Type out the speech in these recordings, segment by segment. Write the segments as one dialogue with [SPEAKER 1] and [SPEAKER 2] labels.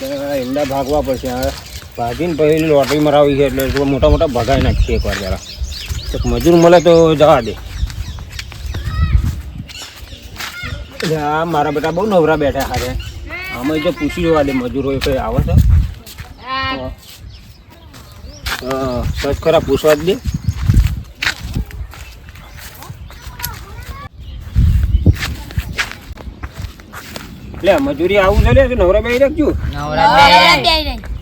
[SPEAKER 1] ઈંડા ભાગવા પડશે. હવે ભાગીને પછી લોટરી મરાવી છે એટલે મોટા મોટા ભગાઈ નાખીએ એકવાર જરા. તો મજૂર મળે તો જવા દે. આ મારા બેટા બહુ નવરા બેઠા હારે. આમાં જો પૂછી જોવા દે મજૂરો એ કંઈ આવે છે? હા. સચ ખરા પૂછવા જ દે. એટલે મજૂરી આવું છે લે કે નવરા બેહી રાખજો?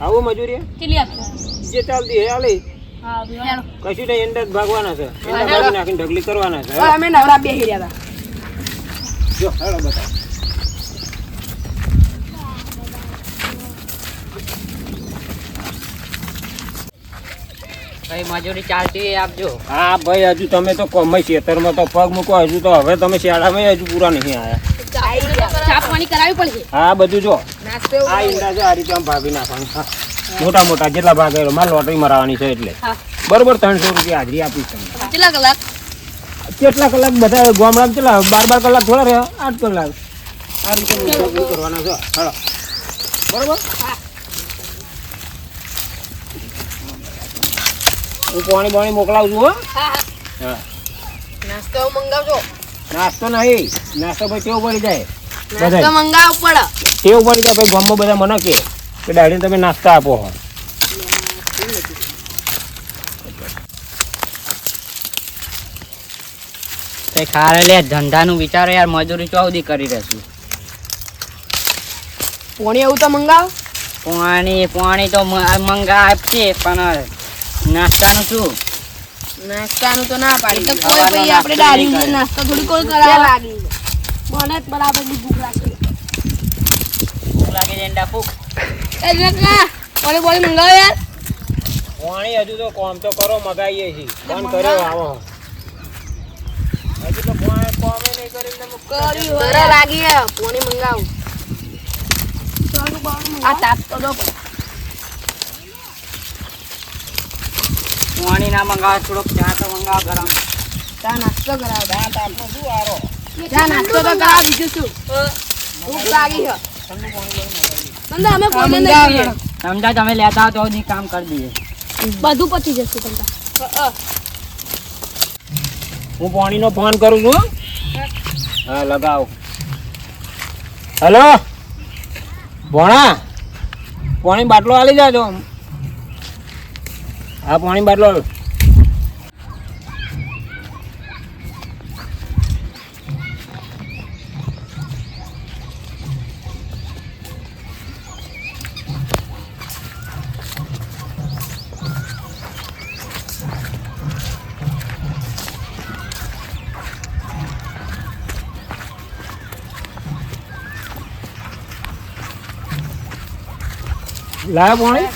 [SPEAKER 1] આવું મજૂરી. જે ચાલતી હે આલે કશું નહીં એંડા ભાગવાના છે. એંડા ભાગી નાખીને ઢગલી કરવાના છે
[SPEAKER 2] અમે નવરા બેહી રહ્યા
[SPEAKER 1] જો હેડો બતાવો.
[SPEAKER 3] ભાઈ મજૂરી ચાલતી આપજો.
[SPEAKER 1] હા ભાઈ હજુ તમે તો કમાઈ ખેતરમાં તો પગ મૂકો હજુ તો હવે તમે શિયાળામાં હજુ પૂરા નહીં આયા.
[SPEAKER 2] ચા પાણી કરાવી પડશે.
[SPEAKER 1] હા બધું જો. આ ઈંડા છે આ રીતે આમ ભાગી નાખવાનું. મોટા મોટા જેટલા ભાગ મારે લોટરી મરાવાની છે એટલે. બરોબર ત્રણસો રૂપિયા હાજરી આપીશ તમને.
[SPEAKER 2] કેટલા કલાક?
[SPEAKER 1] કેટલા કલાક? બધા ગામડા કેટલા? બાર બાર કલાક થોડા રહ્યા? આઠ કલાક. આ રીતે કરવાના છે. હાલો. બરોબર? હું પાણી પાણી મોકલાવું છું હો. હા
[SPEAKER 2] નાસ્તો મંગાવજો.
[SPEAKER 1] નાસ્તો નહીં. નાસ્તો ભાઈ કેવું પડી જાય.
[SPEAKER 2] નાસ્તો મંગાવ પડે.
[SPEAKER 1] કેવું પડી જાય ભાઈ ગામમાં બધા મને કે કે ડાયરીને તમે નાસ્તા આપો હો.
[SPEAKER 3] તે ખારે લે ધંધાનું વિચારો યાર મજૂરી ચો સુધી કરી રહેશું.
[SPEAKER 2] પોણી એવું તો મંગાવ.
[SPEAKER 3] પાણી પાણી તો મંગાવ છે પણ નાસ્તાનું શું?
[SPEAKER 2] નાસ્તાનું તો ના પાડી. તો કોઈ ભાઈ આપણે ડાળી
[SPEAKER 3] નહીં
[SPEAKER 2] નાસ્તો થોડી કોઈ કરાવે. લાગી. મને બરાબરની ભૂખ લાગી.
[SPEAKER 3] ભૂખ લાગે છે એંડા ફૂક
[SPEAKER 2] એ જકા ઓલે બોલી મંગાવ યાર.
[SPEAKER 1] પાણી હજુ તો કોમ તો કરો મગાઈએ છીએ. કોણ કર્યો આવો. હજુ તો ફોન કોમે નહીં કરીને
[SPEAKER 2] કર્યું લાગી પોણી મંગાવું? આ તાપ તો દો પણ.
[SPEAKER 3] ના મંગાવે થોડોક ચા તો મંગાવ ગરમ.
[SPEAKER 2] ચા નાસ્તો કરાવ
[SPEAKER 1] ચા તાપનો શું આરો
[SPEAKER 2] ચા નાસ્તો તો કરાવ બીજું શું ભૂખ લાગી છે. તમને અમે પોણી નહીં
[SPEAKER 3] સમજા તમે લેતા તો હજી કામ કરી દઈએ.
[SPEAKER 2] બધું પતી જશે તમને
[SPEAKER 1] હું પાણીનો ફોન કરું છું હો. હા લગાવ. હેલો? ભોણા પાણી બાટલો આલી જાજો. હા પાણી બાટલો લાયો પાણી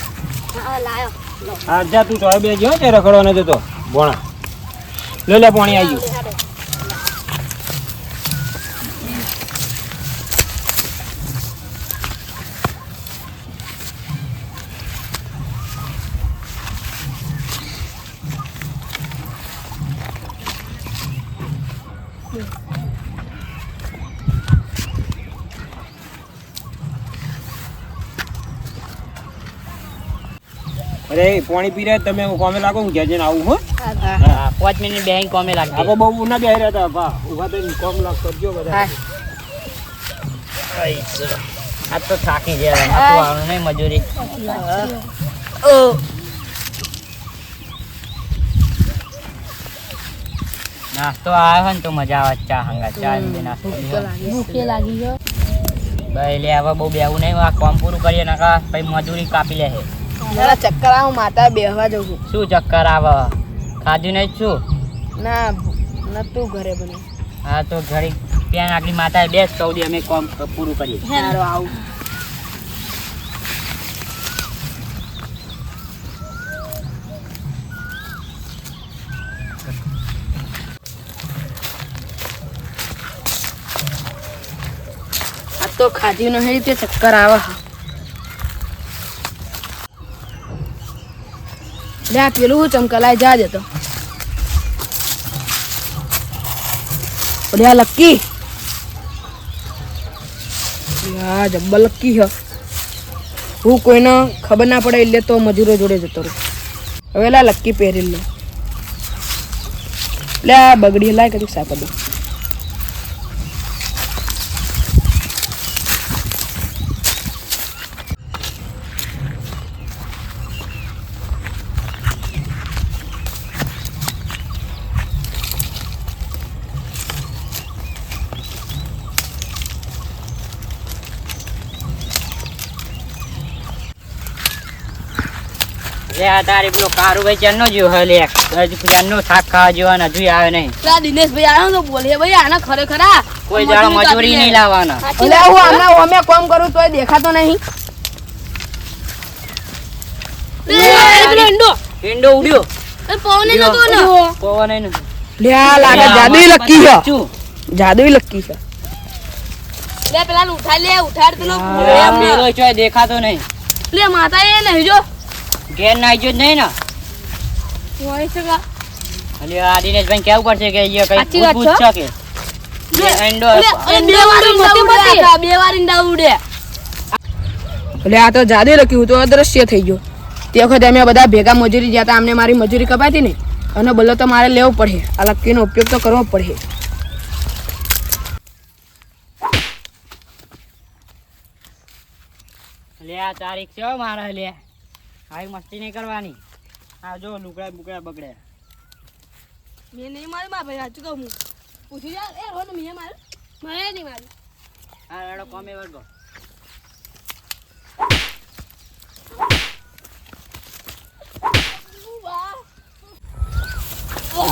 [SPEAKER 2] હા લાયો
[SPEAKER 1] હા જા તું ચોય બે ગયો છે રખડવા નથી જતો ભોણા લે લે, પાણી આવી ગયું. અરે પાણી પી રહ્યા તમે કોમે લાગો હું જઈને આવું હો.
[SPEAKER 3] પાંચ મિનિટ બે કોમે લાગે
[SPEAKER 1] આપો બહુ ના બેહી રહ્યા હતા બા ઊભા થઈને કોમ લાગ કરજો બધા.
[SPEAKER 3] આ તો થાકી ગયા આવવાનું નહીં મજૂરી. નાસ્તો આવ્યો ને તો મજા આવે ચા હંગા ચા નાસ્તો.
[SPEAKER 2] ભૂખે લાગી
[SPEAKER 3] ભાઈ લે હવે બહુ બેવું નહીં આ કામ પૂરું કરીએ નકા પછી મજૂરી કાપી લે છે
[SPEAKER 2] જરા ચક્કર આવું માતા બેહવા જવું
[SPEAKER 3] શું ચક્કર આવે? ખાધું નહીં છું
[SPEAKER 2] ના નતું ઘરે બને
[SPEAKER 3] હા તો ઘરે ત્યાં આગળ માતા બેસ સૌદી અમે કામ પૂરું કરીએ.
[SPEAKER 2] સારું આવું. તો ખાધ્યું નહીં તે ચક્કર આવે. લે પેલું હું ચમકલાય? જા, જતો. આ લક્કી હા જબ્બર લક્કી હ. હું કોઈને ખબર ના પડે એટલે તો મજૂરો જોડે જતો રહું. હવે લા લક્કી પહેરી લે. લે, આ બગડી લાય કદી સાપ
[SPEAKER 3] લે આ તારી પેલો કારું ભાઈ ચારનો હે લે. હજુ શાક ખાવા જેવા હજુ આવે નહીં.
[SPEAKER 2] પેલા દિનેશભાઈ આવ્યો તો બોલે ભાઈ આના ખરેખર
[SPEAKER 3] કોઈ દાડો મજૂરી નહીં લાવવાના.
[SPEAKER 2] એટલે હું આમના અમે કોમ કરું તોય દેખાતો નહીં.
[SPEAKER 3] ઈંડો. ઉડ્યો.
[SPEAKER 2] પવને
[SPEAKER 3] નતો
[SPEAKER 2] ને
[SPEAKER 3] પવન ય
[SPEAKER 2] લે આ લાગે જાદુઈ લક્કી છે. જાદુઈ લક્કી છે.
[SPEAKER 4] લે પેલા ઉઠાડ લે ઉઠાડ પેલો
[SPEAKER 3] આ ચોય દેખાતો નહીં.
[SPEAKER 4] લે માતા એ નહીં જો.
[SPEAKER 3] ઘેર ના આઈજો જ નહીં ને.
[SPEAKER 4] હોય છે કા
[SPEAKER 3] અલી આ દિનેશભાઈ કેવું પડશે કે અહીંયા કઈ
[SPEAKER 4] સાચી
[SPEAKER 3] છે. કે? એ ઈંડો
[SPEAKER 4] અરે બે વાર ઈંડા ઉડ્યા બે વાર ઈંડા ઉડ્યા
[SPEAKER 2] એટલે આ તો જાદુઈ લક્કી તો અદ્રશ્ય થઈ ગયો. તે વખતે અમે બધા ભેગા મજૂરી ગયા હતા અમને મારી મજૂરી કપાતી ને અને બોલો તો મારે લેવો પડે. આ લક્કીનો ઉપયોગ તો કરવો પડે.
[SPEAKER 3] લે આ તારીખ છે મારા લે આવી મસ્તી નહીં કરવાની. આ જો લુકડા બુકડા બગડે.
[SPEAKER 4] મેં નહીં મારી માર ભાઈ સાચું કહું હું. પૂછી જા એ રોન મેં માર્યું. મારે નહીં માર્યું.
[SPEAKER 3] હા રેડો કોમે વર્ગો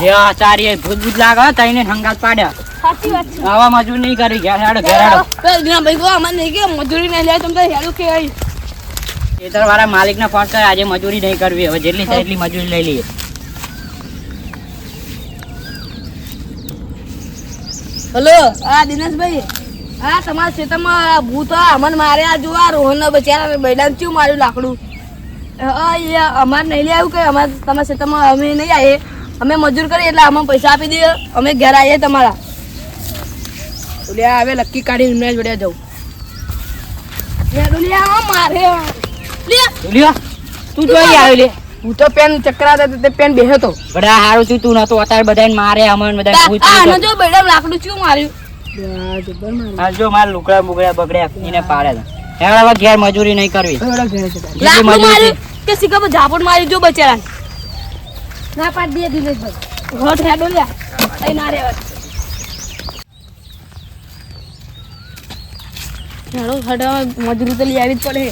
[SPEAKER 3] લે તારી ભૂત ભૂત લાગે તઈને હંગાત પાડ્યા
[SPEAKER 4] સાચી વાત છે.
[SPEAKER 3] આવા મજૂર નહીં કરી ગયા હેડો ઘેર
[SPEAKER 4] પેલા ભાઈ કહો અમારે નહીં કે મજૂરી નહીં લે તમે તો હેડું કે
[SPEAKER 3] ખેતર વાળા માલિક ને ફોન કરે આજે મજૂરી નહીં કરવી, હવે જેટલી થાય એટલી મજૂરી લઈ લઈએ.
[SPEAKER 4] હલો હા દિનેશભાઈ હા તમારા ખેતરમાં ભૂત અમન અમને મારે આ જો, આ રોહન બચારા બૈડાને ચું માર્યું લાકડું? એ અમારે નહીં લે આવ્યું કે અમારે તમારા ખેતરમાં અમે નહીં આવીએ અમે મજૂર કરીએ એટલે અમે પૈસા આપી દઈએ. અમે ઘેર આવીએ તમારા.
[SPEAKER 2] એટલે હવે લક્કી કાઢી એમના જોડે જાઉં.
[SPEAKER 4] હેડું લે મારે.
[SPEAKER 3] લ્યો. તું જોઈ આવ્યો લે.
[SPEAKER 2] હું તો પેન ચક્કર હતા તે પેન બેહ્યો તો.
[SPEAKER 3] બડા હારું છું તું નતો અત્યારે બધાને મારે અમન બધા ભૂત
[SPEAKER 4] આ આને જો બૈડા લાકડું છું માર્યું.
[SPEAKER 2] જબર મારે.
[SPEAKER 3] હાલ જો મારા લુકડા બુકડા બગડ્યા એને પાડે તો. હવે ઘેર મજૂરી નહીં કરવી.
[SPEAKER 4] લાકડું કે પર ઝાપટ માર્યું જો બચારા ના પાડ દે દિનેશભાઈ હોટ હેડો લ્યા. તઈ ના રે હેડો હડો મજૂરી તો લઈ આવી જ પડે.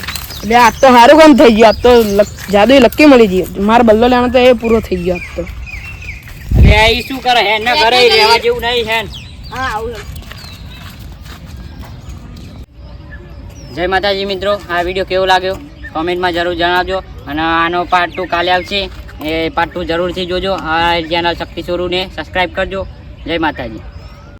[SPEAKER 2] એટલે આજ તો સારું કામ થઈ ગયું. આજ તો જાદુ લક્કી મળી ગઈ. મારો બલ્લો લેવાનો તો એ પૂરો થઈ ગયો આજ તો.
[SPEAKER 3] લે ઈ શું કરે હે ના ઘરે રહેવા જેવું નહીં હે
[SPEAKER 4] હા આવું
[SPEAKER 3] જય માતાજી મિત્રો. આ વીડિયો કેવો લાગ્યો? કોમેન્ટમાં જરૂર જણાવજો. અને આનો પાર્ટ ટુ કાલે આવશે. એ પાર્ટ ટુ જરૂરથી જોજો. આ ચેનલ શક્તિ સોરુને સબસ્ક્રાઈબ કરજો. જય માતાજી.